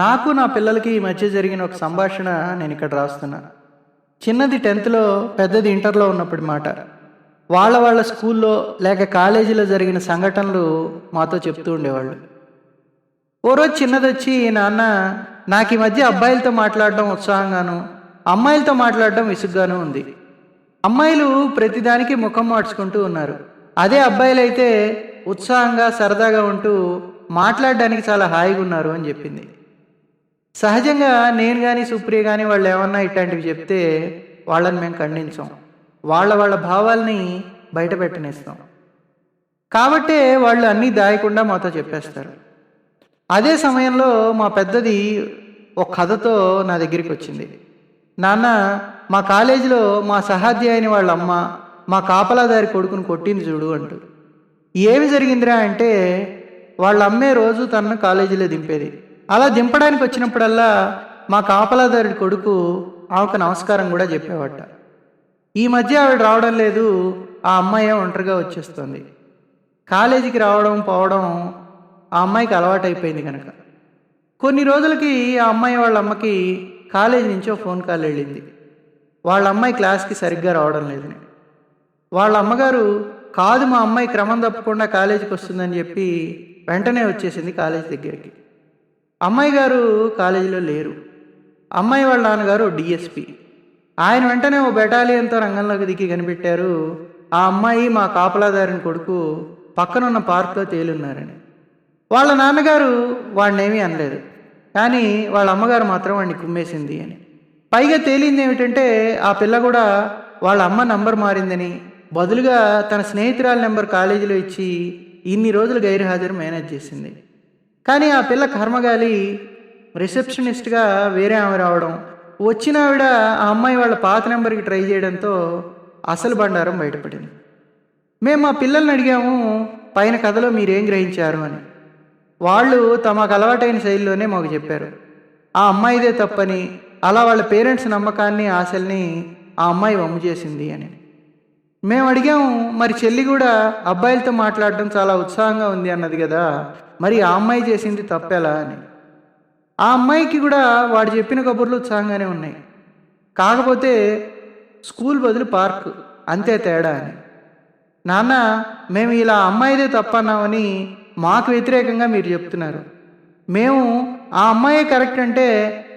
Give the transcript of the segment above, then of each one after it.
నాకు నా పిల్లలకి ఈ మధ్య జరిగిన ఒక సంభాషణ నేను ఇక్కడ రాస్తున్నా. చిన్నది టెన్త్లో పెద్దది ఇంటర్లో ఉన్నప్పటి మాట. వాళ్ళ వాళ్ళ స్కూల్లో లేక కాలేజీలో జరిగిన సంఘటనలు మాతో చెప్తూ ఉండేవాళ్ళు. ఓ రోజు చిన్నది వచ్చి నాన్న నాకు ఈ మధ్య అబ్బాయిలతో మాట్లాడడం ఉత్సాహంగాను అమ్మాయిలతో మాట్లాడడం విసుగ్గాను ఉంది. అమ్మాయిలు ప్రతిదానికి ముఖం మార్చుకుంటూ ఉన్నారు. అదే అబ్బాయిలు అయితే ఉత్సాహంగా సరదాగా ఉంటూ మాట్లాడడానికి చాలా హాయిగా ఉన్నారు అని చెప్పింది. సహజంగా నేను కానీ సుప్రియ కానీ వాళ్ళు ఏమన్నా ఇట్లాంటివి చెప్తే వాళ్ళని మేము ఖండించాం. వాళ్ళ వాళ్ళ భావాల్ని బయట పెట్టనిస్తాం. కాబట్టే వాళ్ళు అన్నీ దాయకుండా మాతో చెప్పేస్తారు. అదే సమయంలో మా పెద్దది ఒక కథతో నా దగ్గరికి వచ్చింది. నాన్న మా కాలేజీలో మా సహాధ్యాయుని వాళ్ళ అమ్మ మా కాపలాదారి కొడుకుని కొట్టింది చూడు అంటూ ఏమి జరిగిందిరా అంటే వాళ్ళ అమ్మే రోజు తనను కాలేజీలో దింపేది. అలా దింపడానికి వచ్చినప్పుడల్లా మా కాపలాదారుడి కొడుకు ఆమెకు నమస్కారం కూడా చెప్పేవాట. ఈ మధ్య ఆవిడ రావడం లేదు ఆ అమ్మాయి ఒంటరిగా వచ్చేస్తుంది. కాలేజీకి రావడం పోవడం ఆ అమ్మాయికి అలవాటైపోయింది కనుక కొన్ని రోజులకి ఆ అమ్మాయి వాళ్ళ అమ్మకి కాలేజీ నుంచో ఫోన్ కాల్ వెళ్ళింది. వాళ్ళ అమ్మాయి క్లాస్కి సరిగ్గా రావడం లేదని వాళ్ళ అమ్మగారు కాదు మా అమ్మాయి క్రమం తప్పకుండా కాలేజీకి వస్తుందని చెప్పి వెంటనే వచ్చేసింది కాలేజీ దగ్గరికి. అమ్మాయి గారు కాలేజీలో లేరు. అమ్మాయి వాళ్ళ నాన్నగారు డిఎస్పి. ఆయన వెంటనే ఓ బెటాలియన్తో రంగంలోకి దిగి కనిపెట్టారు. ఆ అమ్మాయి మా కాపలాదారిని కొడుకు పక్కనున్న పార్క్లో తేలున్నారని. వాళ్ళ నాన్నగారు వాడినేమీ అనలేదు. కానీ వాళ్ళ అమ్మగారు మాత్రం వాడిని కుమ్మేసింది అని. పైగా తేలింది ఏమిటంటే ఆ పిల్ల కూడా వాళ్ళ అమ్మ నంబర్ మారిందని బదులుగా తన స్నేహితురాల నెంబర్ కాలేజీలో ఇచ్చి ఇన్ని రోజులు గైర్హాజరు మేనేజ్ చేసింది. కానీ ఆ పిల్ల కర్మగాలి రిసెప్షనిస్ట్గా వేరే ఆమె రావడం వచ్చిన ఆవిడ ఆ అమ్మాయి వాళ్ళ పాత నెంబర్కి ట్రై చేయడంతో అసలు బండారం బయటపడింది. మేము మా పిల్లల్ని అడిగాము పైన కథలో మీరేం గ్రహించారు? అని. వాళ్ళు తమకు అలవాటైన శైలిలోనే మాకు చెప్పారు. ఆ అమ్మాయిదే తప్పని అలా వాళ్ళ పేరెంట్స్ నమ్మకాన్ని ఆశల్ని ఆ అమ్మాయి వమ్ము చేసింది అని. మేము అడిగాము మరి చెల్లి కూడా అబ్బాయిలతో మాట్లాడడం చాలా ఉత్సాహంగా ఉంది అన్నది కదా మరి ఆ అమ్మాయి చేసింది తప్పెలా? అని. ఆ అమ్మాయికి కూడా వాడు చెప్పిన కబుర్లు ఉత్సాహంగానే ఉన్నాయి. కాకపోతే స్కూల్ బదులు పార్క్ అంతే తేడా అని. నాన్న మేము ఇలా అమ్మాయిదే తప్పన్నామని మాకు వ్యతిరేకంగా మీరు చెప్తున్నారు. మేము ఆ అమ్మాయే కరెక్ట్ అంటే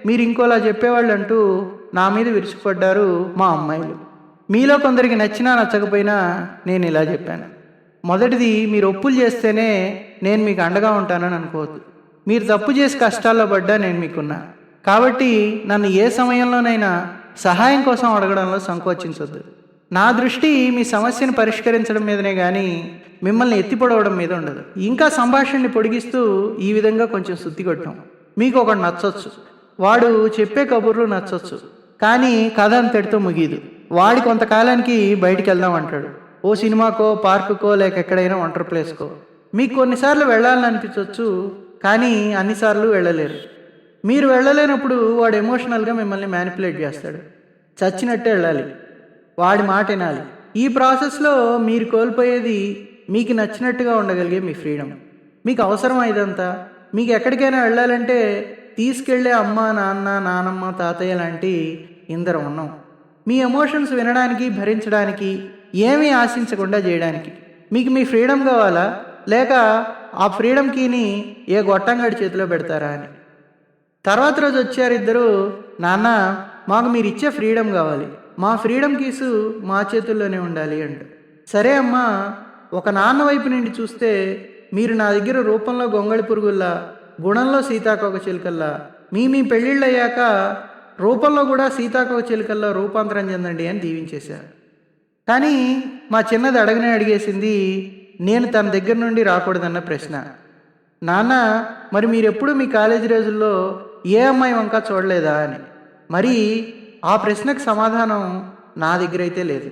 మీరు ఇంకోలా చెప్పేవాళ్ళు అంటూ నా మీద విరుచుకుపడ్డారు మా అమ్మాయిలు. మీలో కొందరికి నచ్చినా నచ్చకపోయినా నేను ఇలా చెప్పాను. మొదటిది మీరు ఒప్పులు చేస్తేనే నేను మీకు అండగా ఉంటానని అనుకోవద్దు. మీరు తప్పు చేసి కష్టాల్లో పడ్డా నేను మీకున్నా. కాబట్టి నన్ను ఏ సమయంలోనైనా సహాయం కోసం అడగడంలో సంకోచించొద్దు. నా దృష్టి మీ సమస్యను పరిష్కరించడం మీదనే కానీ మిమ్మల్ని ఎత్తిపడవడం మీద ఉండదు. ఇంకా సంభాషణని పొడిగిస్తూ ఈ విధంగా కొంచెం శుద్ధి కొట్టాం. మీకు ఒకటి నచ్చొచ్చు. వాడు చెప్పే కబుర్లు నచ్చొచ్చు. కానీ కథ అంతటితో ముగియదు. వాడి కొంతకాలానికి బయటికి వెళ్దాం అంటాడు. ఓ సినిమాకో పార్కుకో లేక ఎక్కడైనా ఒంటరి ప్లేస్కో. మీకు కొన్నిసార్లు వెళ్ళాలని అనిపించవచ్చు కానీ అన్నిసార్లు వెళ్ళలేరు. మీరు వెళ్ళలేనప్పుడు వాడు ఎమోషనల్గా మిమ్మల్ని మ్యానిపులేట్ చేస్తాడు. చచ్చినట్టే వెళ్ళాలి. వాడి మాట వినాలి. ఈ ప్రాసెస్లో మీరు కోల్పోయేది మీకు నచ్చినట్టుగా ఉండగలిగే మీ ఫ్రీడమ్. మీకు అవసరం ఇదంతా? మీకు ఎక్కడికైనా వెళ్ళాలంటే తీసుకెళ్ళే అమ్మ నాన్న నానమ్మ తాతయ్య లాంటి ఇందరం ఉన్నాం. మీ ఎమోషన్స్ వినడానికి భరించడానికి ఏమీ ఆశించకుండా చేయడానికి. మీకు మీ ఫ్రీడమ్ కావాలా? లేక ఆ ఫ్రీడమ్ కీని ఏ గొట్టంగాడి చేతిలో పెడతారా అని. తర్వాత రోజు వచ్చారు ఇద్దరు నాన్న మాకు మీరు ఇచ్చే ఫ్రీడమ్ కావాలి. మా ఫ్రీడమ్ కీసు మా చేతుల్లోనే ఉండాలి అంట. సరే అమ్మా ఒక నాన్న వైపు నుండి చూస్తే మీరు నా దగ్గర రూపంలో గొంగళి పురుగుల్లా గుణంలో సీతాకోక చిలుకల్లా మీ మీ పెళ్ళిళ్ళు అయ్యాక రూపంలో కూడా సీతాకోక చిలుకల్లో రూపాంతరం చెందండి అని దీవించేశారు. కానీ మా చిన్నది అడగనే అడిగేసింది నేను తన దగ్గర నుండి రాకూడదన్న ప్రశ్న. నాన్న మరి మీరెప్పుడు మీ కాలేజీ రోజుల్లో ఏ అమ్మాయి వంక చూడలేదా అని. మరి ఆ ప్రశ్నకు సమాధానం నా దగ్గర అయితే లేదు.